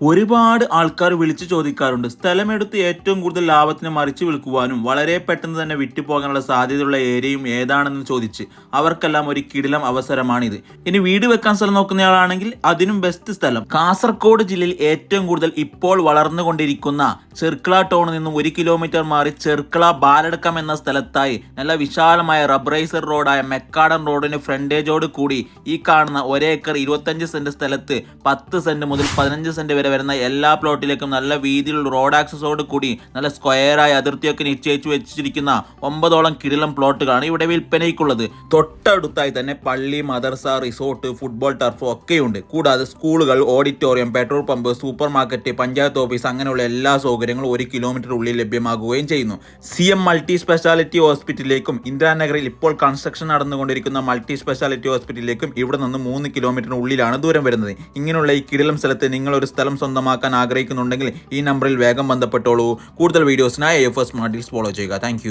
ഒരുപാട് ആൾക്കാർ വിളിച്ചു ചോദിക്കാറുണ്ട്. സ്ഥലമെടുത്ത് ഏറ്റവും കൂടുതൽ ലാഭത്തിന് മറിച്ച് വിൽക്കുവാനും വളരെ പെട്ടെന്ന് തന്നെ വിറ്റുപോകാനുള്ള സാധ്യതയുള്ള ഏരിയയും ഏതാണെന്ന് ചോദിച്ച് അവർക്കെല്ലാം ഒരു കിടിലം അവസരമാണിത്. ഇനി വീട് വെക്കാൻ സ്ഥലം നോക്കുന്നയാളാണെങ്കിൽ അതിനും ബെസ്റ്റ് സ്ഥലം. കാസർഗോഡ് ജില്ലയിൽ ഏറ്റവും കൂടുതൽ ഇപ്പോൾ വളർന്നുകൊണ്ടിരിക്കുന്ന ചെർക്കള ടൗണിൽ നിന്നും ഒരു കിലോമീറ്റർ മാറി ചെർക്കള ബാലടക്കം എന്ന സ്ഥലത്തായി നല്ല വിശാലമായ റബ്രൈസർ റോഡായ മെക്കാടൻ റോഡിന് ഫ്രണ്ടേജോട് കൂടി ഈ കാണുന്ന ഒരേക്കർ ഇരുപത്തഞ്ച് സെന്റ് സ്ഥലത്ത് പത്ത് സെന്റ് മുതൽ പതിനഞ്ച് സെന്റ് വരെ വരുന്ന എല്ലാ പ്ലോട്ടിലേക്കും നല്ല വീതിയിലുള്ള റോഡ് ആക്സസോട് കൂടി നല്ല സ്ക്വയറായ അതിർത്തിയൊക്കെ നിശ്ചയിച്ചു വെച്ചിരിക്കുന്ന ഒമ്പതോളം കിടിലം പ്ലോട്ടുകളാണ് ഇവിടെ വിൽപ്പനയ്ക്കുള്ളത്. തൊട്ടടുത്തായി തന്നെ പള്ളി മദർസ റിസോർട്ട് ഫുട്ബോൾ ടർഫ് ഒക്കെയുണ്ട്. കൂടാതെ സ്കൂളുകൾ auditorium petrol pump super market panchayat office അങ്ങനെയുള്ള എല്ലാ സൗകര്യങ്ങളും ഒരു കിലോമീറ്റർ ഉള്ളിൽ ലഭ്യമാകുകയും ചെയ്യുന്നു. സി എം മൾട്ടി സ്പെഷ്യാലിറ്റി ഹോസ്പിറ്റലിലേക്കും ഇന്ദിരാനഗറിൽ ഇപ്പോൾ കൺസ്ട്രക്ഷൻ നടന്നുകൊണ്ടിരിക്കുന്ന മൾട്ടി സ്പെഷ്യാലിറ്റി ഹോസ്പിറ്റലിലേക്കും ഇവിടെ നിന്ന് മൂന്ന് കിലോമീറ്ററിനുള്ളിലാണ് ദൂരം വരുന്നത്. ഇങ്ങനെയുള്ള ഈ കിടിലം സ്ഥലത്ത് നിങ്ങൾ ഒരു സ്ഥലം സ്വന്തമാക്കാൻ ആഗ്രഹിക്കുന്നുണ്ടെങ്കിൽ ഈ നമ്പറിൽ വേഗം ബന്ധപ്പെട്ടോളൂ. കൂടുതൽ വീഡിയോസിനായി എഫ് എസ് സ്മാർട്ട് ഫോളോ ചെയ്യുക. താങ്ക്